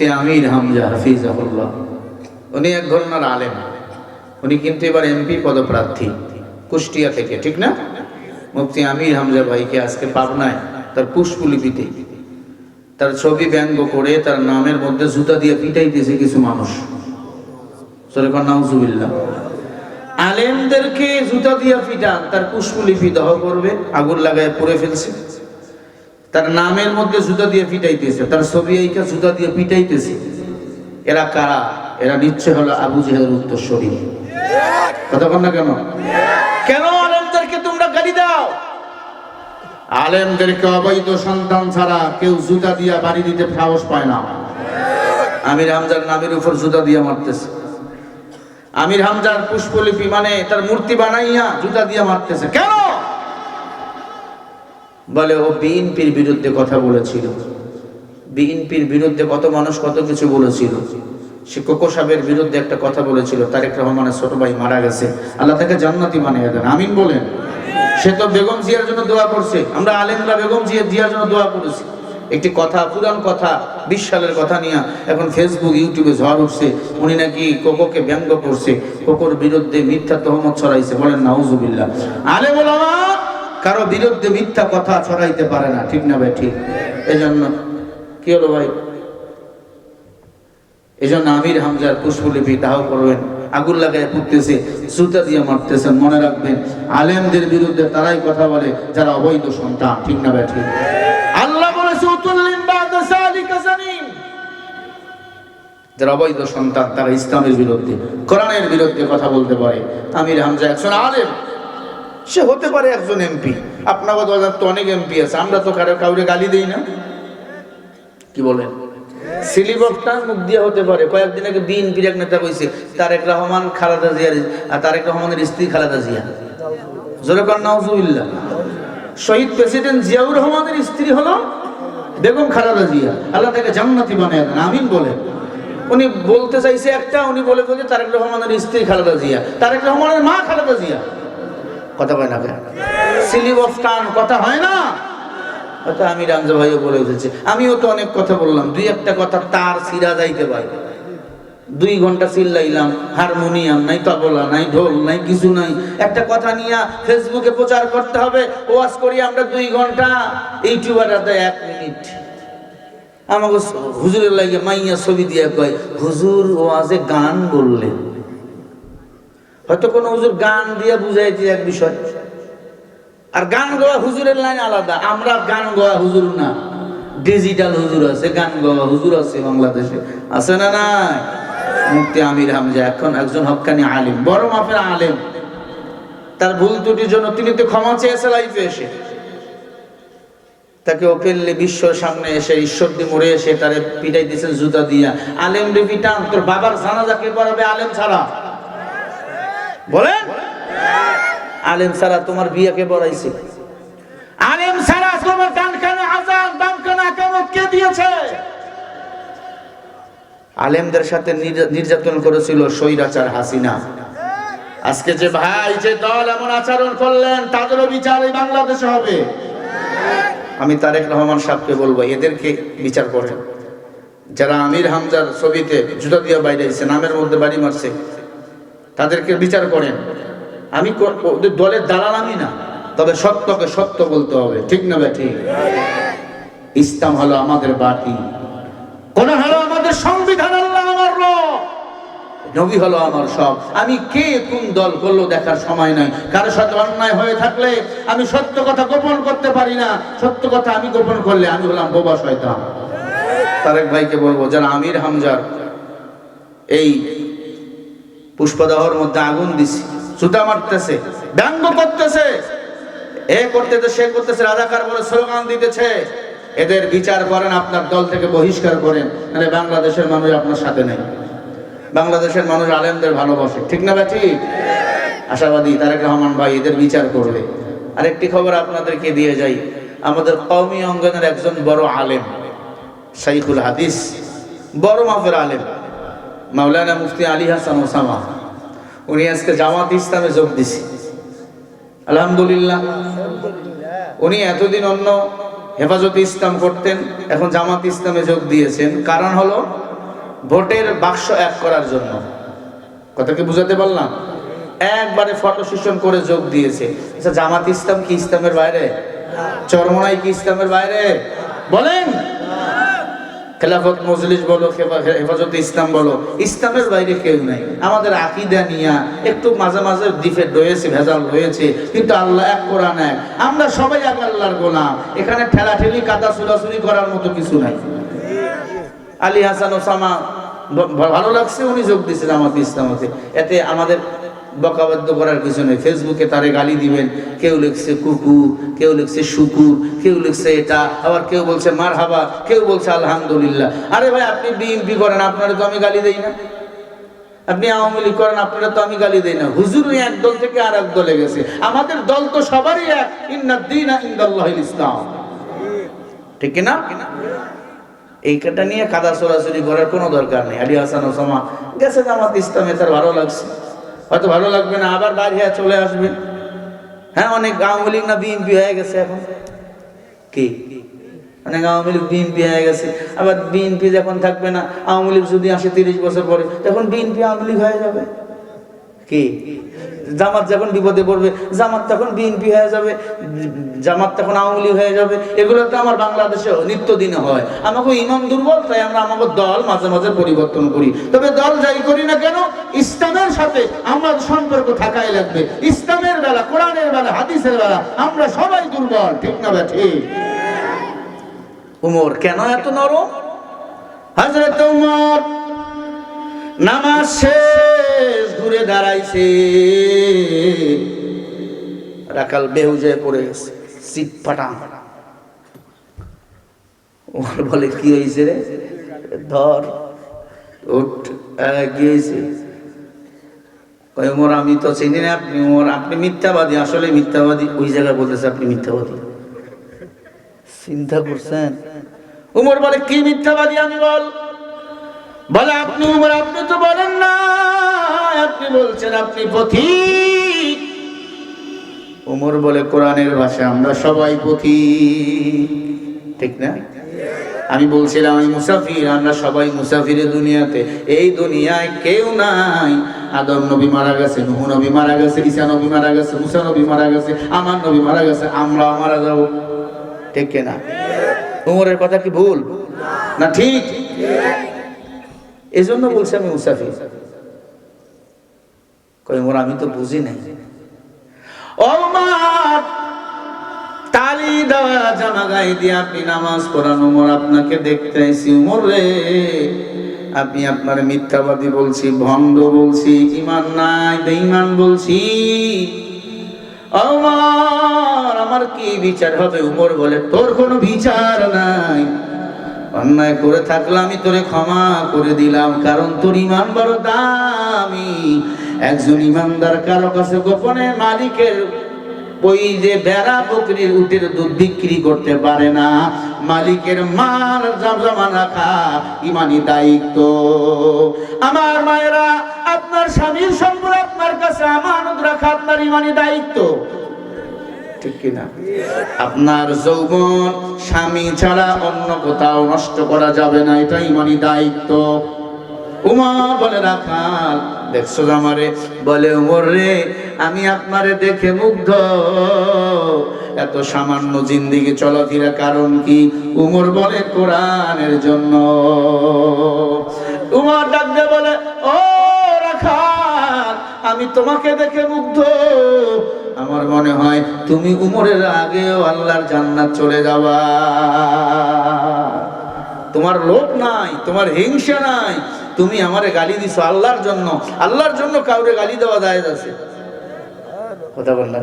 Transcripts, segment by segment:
মুফতি আমির হামজা হাফিজাহুল্লাহ। উনি এক ধরনের আলেম। উনি কিন্তু এবার এমপি পদপ্রার্থী কুষ্টিয়া থেকে, ঠিক না? মুফতি আমির হামজা ভাইকে আজকে পাবনায় তার পুষ্পলিপিতে তার ছবি ব্যঙ্গ করে তার নামের মধ্যে জুতা দিয়ে পিটাইতেছে কিছু মানুষ। আলেমদেরকে জুতা দিয়া পিটান, তার পুষ্পলিপি দহ করবে, আগুন লাগায় পরে ফেলছে। তার নামের মধ্যে জুতা দিয়ে পিটাইতেছে, তার ছবি এইকা জুতা দিয়ে পিটাইতেছে। এরা কারা? এরা নিচ্ছে হলো আবু জেহের উত্তরস্বরী কথা বল না কেন? কেন আলেমদেরকে তোমরা গালি দাও? আলেমদেরকে অবৈধ সন্তান ছাড়া কেউ জুতা দিয়া বাড়ি দিতে সাহস পায় না। আমির হামজার নামের উপর জুতা দিয়ে মারতেছে। আমির হামজার পুষ্পলিপি মানে তার মূর্তি বানাইয়া জুতা দিয়ে মারতেছে। কেন বলে, ও বিএনপির বিরুদ্ধে কথা বলেছিল। বিএনপির বিরুদ্ধে কত মানুষ কত কিছু বলেছিল। শিক্ষক সাহেবের বিরুদ্ধে একটা কথা বলেছিল, তারেক রহমানের ছোট ভাই মারা গেছে। আল্লাহ তাকে জান্নাতি বানিয়ে দেন। আমিন বলেন। সে তো বেগম জিয়ার জন্য দোয়া করছে। আমরা আলেমরা বেগম জিয়া জিয়ার জন্য দোয়া করেছি। একটি কথা, পুরান কথা, বিশ সালের কথা নিয়ে এখন ফেসবুক ইউটিউবে ঝড় উঠছে। উনি নাকি কোকোকে ব্যঙ্গ করছে। কোকোর বিরুদ্ধে মিথ্যা তহমত ছড়াইছে। বলেন, নাউজুবিল্লাহ। আলেম কারও বিরুদ্ধে মিথ্যা কথা ছড়াইতে পারে না, ঠিক না ভাই, ঠিক? এজন্য, কি হলো ভাই? এজন্য আমির হামজার পুষ্পলিপি দাহ করবেন, আগুন লাগায় পুড়তেছে সুতা দিয়ে মারতেছেন, মনে রাখবেন, আলেমদের বিরুদ্ধে তারাই কথা বলে, যারা অবৈধ সন্তান, ঠিক না ভাই, ঠিক? আল্লাহ বলেছে যারা অবৈধ সন্তান, তারা ইসলামের বিরুদ্ধে, কোরআনের বিরুদ্ধে কথা বলতে পারে। আমির হামজা একজন আলেম। সে হতে পারে একজন এমপি। আপনার কথা তো অনেক এমপি আছে আমরা তো কারও কাউরে গালি দেই না। কি বলেন? সিলিবকটা মুখ দিয়ে হতে পারে। কয়েকদিন আগে বিএনপির এক নেতা কইছে তারেক রহমান খালেদা জিয়ার আর তারেক রহমানের স্ত্রী খালেদা জিয়া। জোরে কর নাউজুবিল্লাহ। শহীদ প্রেসিডেন্ট জিয়াউর রহমানের স্ত্রী হলো বেগম খালেদা জিয়া। আল্লাহ তাকে জান্নাতি বানিয়ে দেন আমিন বলেন উনি বলতে চাইছে একটা উনি বলে বলে তারেক রহমানের স্ত্রী খালেদা জিয়া। তারেক রহমানের মা খালেদা জিয়া। কথা কয় না কেন অফ টান কথা হয় না? কথা আমি রামজা ভাইও বলে উঠেছে। আমিও তো অনেক কথা বললাম। দুই একটা কথা তার সিরা যাইতে পারে। দুই ঘণ্টা চিল্লাইলাম হারমোনিয়াম, নাই তবলা, নাই ঢোল, নাই কিছু নাই। একটা কথা নিয়ে ফেসবুকে প্রচার করতে হবে। ওয়াজ করি আমরা দুই ঘণ্টা। ইউটিউবাররা এক মিনিট। আমাকে হুজুরের লাগে মাইয়া ছবি দিয়ে কয়, হুজুর ওয়াজে গান বললেন। হয়তো কোনো হুজুর গান দিয়ে বুঝাইছে এক বিষয়। আর গান গাওয়া হুজুরের লাইন আলাদা, আমরা গান গাওয়া হুজুর না। ডিজিটাল হুজুর আছে, গান গাওয়া হুজুর আছে বাংলাদেশে। আছে না না মুক্তি আমির হামজা এখন একজন হকানি আলিম, বড় মাপের আলেম। তার ভুল ত্রুটির জন্য তিনি তো ক্ষমা চেয়েছে লাইফে এসে। তাকে ওপেনলি বিশ্বর সামনে এসে, ঈশ্বর দিয়ে মরে এসে তারে পিটাই দিয়েছেন জুতা দিয়া। আলেম রে পিটান তোর বাবার জানাজাকে পড়াবে আলেম ছাড়া? বলেন আলেম সারা তোমার বিয়েকে বড়াইছে। আলেম সারা তোমার ডান কানে আজান, বাম কানে আকামত কে দিয়েছে? আলেমদের সাথে নির্যাতন করেছিল স্বৈরাচার হাসিনা। আজকে যে ভাই, যে দল এমন আচরণ করলেন তাদেরও বিচার এই বাংলাদেশে হবে। আমি তারেক রহমান সাহেবকে বলব, এদেরকে বিচার করেন যারা আমির হামজার ছবিতে জুতা দিয়ে বাইরে নামের মধ্যে বাড়ি মারছে তাদেরকে বিচার করেন। আমি দলের দালাল আমি না। তবে সত্যকে সত্য বলতে হবে। ঠিক না ঠিক। ইসলাম হলো আমাদের বাতি। কোন হলো আমাদের সংবিধান, আল্লাহ আমার নবী হলো আমার সব। আমি কে কোন দল করল দেখার সময় নাই। কারোর সাথে অন্যায় হয়ে থাকলে আমি সত্য কথা গোপন করতে পারি না। সত্য কথা আমি গোপন করলে আমি হলাম বোবা শয়তান। তারেক ভাইকে বলব, যারা আমির হামজার, এই পুষ্পদাহর মধ্যে আগুন দিছি সুতা মারতেছে, ব্যঙ্গ করতেছে। এ করতেছে, সে করতেছে, রাজাকার বলে স্লোগান দিতেছে। এদের বিচার করেন, আপনার দল থেকে বহিষ্কার করেন মানে বাংলাদেশের মানুষ আপনার সাথে নেই। বাংলাদেশের মানুষ আলেমদের ভালোবাসে, ঠিক না ব্যাটি আশাবাদী, তারেক রহমান ভাই এদের বিচার করবে। আরেকটি খবর আপনাদেরকে দিয়ে যাই। আমাদের কওমি অঙ্গনের একজন বড় আলেম, শাইখুল হাদিস, বড় মাফের আলেম। মাওলানা মুফতি আলী হাসান ওসামা, উনি আজকে জামাত ইসলামে যোগ দিছে। আলহামদুলিল্লাহ। উনি এতদিন অন্য হেফাজতে ইসলাম করতেন, এখন জামাত ইসলামে যোগ দিয়েছেন। কারণ হলো, ভোটের বাক্স এক করার জন্য। কথা কি বুঝাতে পারলাম? একবারে ফটো সেশন করে যোগ দিয়েছে। আচ্ছা জামাত ইসলাম কি ইসলামের বাইরে? চরমনাই কি ইসলামের বাইরে? বলেন। খেলাফত মজলিস বলো হেফাজতে ইসলাম বলো, ইসলামের বাইরে কেউ নাই। আমাদের আকিদা নিয়া একটু মাঝে মাঝে ডিফেক্ট রয়েছে, ভেজাল রয়েছে, কিন্তু আল্লাহ এক কোরআন এক। আমরা সবাই এক আল্লাহর গোলাম। এখানে ঠেলাঠেলি, কাদা চুরাচুরি করার মতো কিছু নাই। আলী হাসান ওসামা ভালো লাগছে, উনি যোগ দিয়েছেন আমাদের ইসলামতে। এতে আমাদের বকাবাদ্য করার কিছু নেই ফেসবুকে তারে গালি দিবেন, কেউ লিখছে কুকুর, কেউ লিখছে শুকুর, কেউ লিখছে এটা, আবার কেউ বলছে মার হাবা কেউ বলছে আলহামদুলিল্লাহ। আরে ভাই, আপনি বিএনপি করেন, আপনারা তো আমি গালি দেই না। আপনি আওয়ামী লীগ করেন, আপনারা তো আমি গালি দেই না। হুজুর এক দল থেকে আর এক দলে গেছে। আমাদের দল তো সবারই এক। ইন্নাদ্দিন ইন্দাল্লাহিল ইসলাম। ঠিক না এইটা নিয়ে কাদা সরাসরি করার কোনো দরকার নেই। আলী হাসান ওসামা গেছে জামাত ইসলামে, তার ভালো লাগছে। হয়তো ভালো লাগবে না, আবার বাইরে চলে আসবে। হ্যাঁ অনেক আওয়ামী লীগ না বিএনপি হয়ে গেছে এখন। কি? অনেক আওয়ামী লীগ বিএনপি হয়ে গেছে। আবার বিএনপি যখন থাকবে না, আওয়ামী লীগ যদি আসে তিরিশ বছর পরে, তখন বিএনপি আওয়ামী লীগ হয়ে যাবে। কি? জামাত যখন বিপদে পড়বে, জামাত তখন বিএনপি হয়ে যাবে, জামাত তখন আওয়ামী হয়ে যাবে। এগুলো তো আমার বাংলাদেশে নিত্য দিনে হয়। আমাকে ইমান দুর্বল, তাই আমরা আমাকে দল মাঝে মাঝে পরিবর্তন করি। তবে দল যাই করি না কেন, ইসলামের সাথে আমরা সম্পর্ক থাকাই লাগবে। ইসলামের বেলা, কোরআনের বেলা, হাদিসের বেলা, আমরা সবাই দুর্বল, ঠিক না বে ঠিক। উমর, কেন এত নরম? হজরত উমর, নামাজ শেষ। ঘুরে দাঁড়াইছে। রাখাল বেহুজে পড়ে গেছে, সিট ফাটা ওর বলে, কি হয়েছে রে? ধর, উঠ। কি হয়েছে আমি তো চিনি না, আপনি উমর আপনি মিথ্যাবাদী, আসলে মিথ্যাবাদী। ওই জায়গায় বলতেছে, আপনি মিথ্যাবাদী। চিন্তা করছেন? উমর বলে, কি মিথ্যাবাদী আমি বল? বলে, আপনি উমর, আপনি তো বলেন না। বলছেন, আপনি পথিক। উমর বলে, কোরআনের ভাষা আমরা সবাই পথিক। ঠিক না? আমি বলছিলাম, আমি মুসাফির, আমরা সবাই মুসাফিরে দুনিয়াতে। এই দুনিয়ায় কেউ নাই। আদম নবী মারা গেছে, নুহ নবী মারা গেছে, ঈসা নবী মারা গেছে, মুসা নবী মারা গেছে, আমার নবী মারা গেছে, আমরাও মারা যাব। ঠিক কিনা উমরের কথা কি ভুল? না ঠিক? এই জন্য বলছি আমি মুসাফির। কই আমি তো বুঝি নাই। ও মা তালি দেওয়া দিয়ে আপনি নামাজ আপনাকে দেখতে রে। আপনি আপনার মিথ্যাবাদী বলছি, ভণ্ড বলছি, ইমান নাই, বেঈমান বলছি। আমার আমার কি বিচার হবে? উমর বলে, তোর কোনো বিচার নাই। অন্যায় করে থাকলে আমি তোরে ক্ষমা করে দিলাম, কারণ তোর ইমান বড় দামি। একজন ইমানদার কারও কাছে গোপনে মালিকের ওই যে বেড়া বকরির উটের দুধ বিক্রি করতে পারে না। মালিকের মাল জমা রাখা ইমানি দায়িত্ব। আমার মায়েরা, আপনার স্বামীর সম্পদ আপনার কাছে, আমানত রাখা আপনার ইমানি দায়িত্ব। আপনার যৌবন স্বামী ছাড়া অন্য কোথাও নষ্ট করা যাবে না এটা ইমানি দায়িত্ব। উমর বলে, রাখাল, দেখছ আমারে? বলে, উমর রে, আমি আপনারে দেখে মুগ্ধ। এত সামান্য জিন্দিগি চলাফেরা কারণ কি? উমর বলে, কোরআনের জন্য। উমর ডাক দিয়ে বলে, ও রাখাল, আমি তোমাকে দেখে মুগ্ধ। আমার মনে হয় তুমি উমরের আগেও আল্লাহর জান্নাত চলে যাবা। তোমার লোভ নাই, তোমার হিংসা নাই তুমি আমারে গালি দিছো আল্লাহর জন্য। আল্লাহর জন্য কাউরে গালি দেওয়া যায় আছে। কথা বল না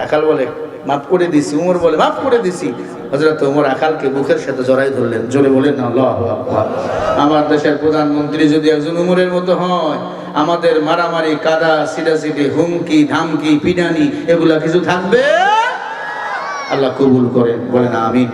রাখাল বলে, মাফ করে দিছি। উমর বলে, মাফ করে দিছি। হজরত উমর আকালকে বুকের সাথে জড়াই ধরলেন। জোরে বলেন না আল্লাহু আমার দেশের প্রধানমন্ত্রী যদি একজন উমরের মতো হয়, আমাদের মারামারি, কাদা, সিটাসিটি, হুমকি, ধামকি পিডানি এগুলা কিছু থাকবে? আল্লাহ কবুল করেন, বলেন, আমিন।